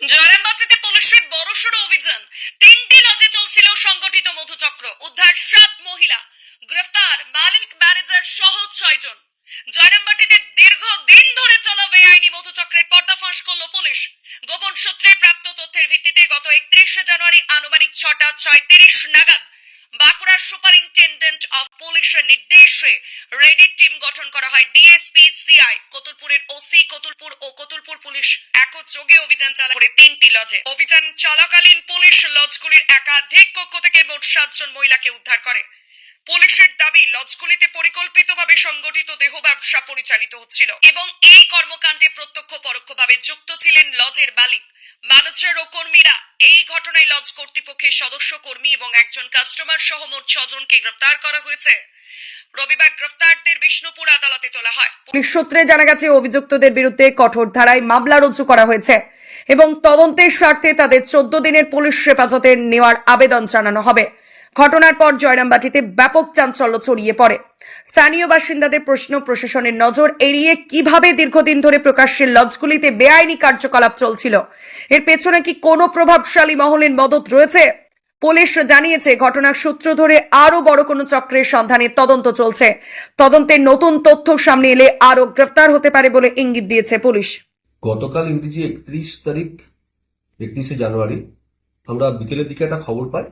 জয়রামবাটিতে পুলিশের বড়সড় অভিযান। তিনটি লজে চলছিল সংগঠিত মধুচক্র। উদ্ধার সাত মহিলা। গ্রেফতার মালিক ম্যানেজার সহ ছয়জন জয়রামবাটিতে দীর্ঘদিন ধরে চলা বেআইনি মধুচক্রের পর্দাফাঁস করল পুলিশ। গোপন সূত্রে প্রাপ্ত তথ্যের ভিত্তিতে গত একত্রিশে জানুয়ারি আনুমানিক ছটা ছয়ত্রিশ নাগাদ বাঁকুড়ার সুপারিনটেন্ডেন্ট অফ পুলিশের নির্দেশে রেডি টিম গঠন করা হয় ডিএসপি সিআই কতুলপুরের ওসি কতুলপুর ও কতুলপুর পুলিশ একযোগে অভিযান চালা করে তিনটি লজে। অভিযান চলাকালীন পুলিশ লজগুলির একাধিক কক্ষ থেকে মোট সাতজন মহিলাকে উদ্ধার করে। পুলিশের দাবি, লজগুলিতে পরিকল্পিতভাবে সংগঠিত দেহ ব্যবসা পরিচালিত হচ্ছিল এবং এই কর্মকাণ্ডে প্রত্যক্ষ পরোক্ষভাবে যুক্ত ছিলেন লজের মালিক। ম্যানেজার কর্মীরা। এই ঘটনায় লজ কর্তৃপক্ষের সদস্য, কর্মী এবং একজন কাস্টমার সহ মোট ছজনকে গ্রেফতার করা হয়েছে। রবিবার গ্রেফতারদের বিষ্ণুপুর আদালতে তোলা হয়। পুলিশ সূত্রে জানা গেছে, অভিযুক্তদের বিরুদ্ধে কঠোর ধারায় মামলা রুজু করা হয়েছে এবং তদন্তের স্বার্থে তাদের চোদ্দ দিনের পুলিশ হেফাজতে নেওয়ার আবেদন জানানো হবে। ঘটনার পর জয়রামবাটিতে ব্যাপক চাঞ্চল্য ছড়িয়ে পড়ে। স্থানীয় বাসিন্দাদের প্রশ্ন, প্রশাসনের নজর এড়িয়ে কীভাবে দীর্ঘদিন ধরে প্রকাশ্যের লজগুলিতে বেআইনি কার্যকলাপ চলছিল? এর পেছনে কি কোনো প্রভাবশালী মহলের মদত রয়েছে? পুলিশ জানিয়েছে, ঘটনার সূত্র ধরে আরও বড় কোনো চক্রের সন্ধানে তদন্ত চলছে। তদন্তের নতুন তথ্য সামনে এলে আরও গ্রেফতার হতে পারে বলে ইঙ্গিত দিয়েছে পুলিশ। গতকাল ইংরেজি একত্রিশ তারিখ, একত্রিশে জানুয়ারি, আমরা বিকেলের দিকে একটা খবর পাই।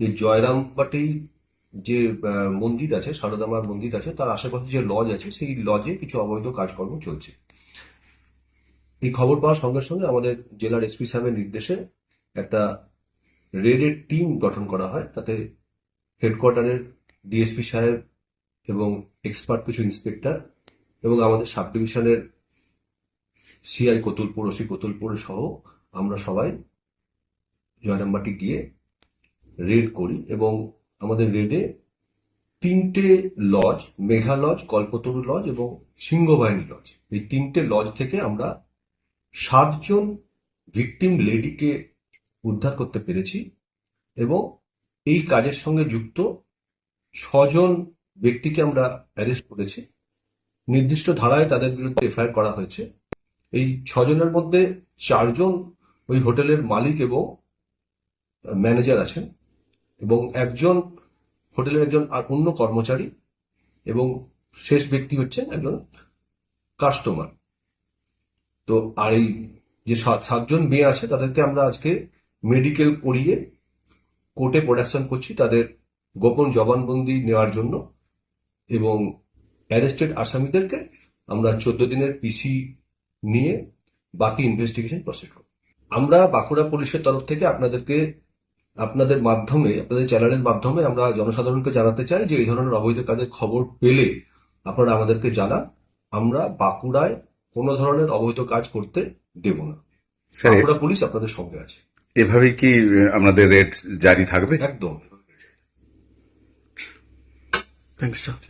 যে জয়রামবাটি যে মন্দির আছে, সারদামার মন্দির আছে, তার আশেপাশে যে লজ আছে, সেই লজে কিছু অবৈধ কাজকর্ম চলছে। এই খবর পাওয়ার সঙ্গে সঙ্গে আমাদের জেলার এসপি সাহেবের নির্দেশে একটা রেডের টিম গঠন করা হয়। তাতে হেডকোয়ার্টারের ডিএসপি সাহেব এবং এক্সপার্ট কিছু ইন্সপেক্টর এবং আমাদের সাব ডিভিশনের সিআই কতুলপুর ওসি কতুলপুর সহ আমরা সবাই জয়রামবাটি গিয়ে রেড করি এবং আমাদের রেডে তিনটে lodge Megha lodge Kalpataru lodge এবং সিংহবাহিনী লজ এই তিনটে লজ থেকে আমরা সাতজন ভিকটিম লেডিকে উদ্ধার করতে পেরেছি এবং এই কাজের সঙ্গে যুক্ত ছজন ব্যক্তিকে আমরা অ্যারেস্ট করেছি। নির্দিষ্ট ধারায় তাদের বিরুদ্ধে এফআইআর করা হয়েছে। এই ছজনের মধ্যে চারজন ওই হোটেলের মালিক এবং ম্যানেজার আছেন। এবং একজন হোটেলের একজন আর অন্য কর্মচারী এবং শেষ ব্যক্তি হচ্ছেন একজন কাস্টমার তো আর এই যে সাত- সাতজন মেয়ে আছে, তাদেরকে আমরা আজকে মেডিকেল করিয়ে কোর্টে প্রোডাকশন করছি তাদের গোপন জবানবন্দি নেওয়ার জন্য এবং অ্যারেস্টেড আসামিদেরকে আমরা চোদ্দ দিনের পিসি নিয়ে বাকি ইনভেস্টিগেশন প্রসিড করব। আমরা বাঁকুড়া পুলিশের তরফ থেকে আপনাদেরকে আপনাদের মাধ্যমে আপনাদের চ্যানেলের মাধ্যমে আমরা জনসাধারণকে জানাতে চাই যে এই ধরনের অবৈধ কাজের খবর পেলে আপনারা আমাদেরকে জানান। আমরা বাঁকুড়ায় কোনো ধরনের অবৈধ কাজ করতে দেব না। স্যার বাঁকুড়া পুলিশ আপনাদের সঙ্গে আছে। এভাবে কি আমাদের আপনাদের রেট জারি থাকবে? একদম। Thank you sir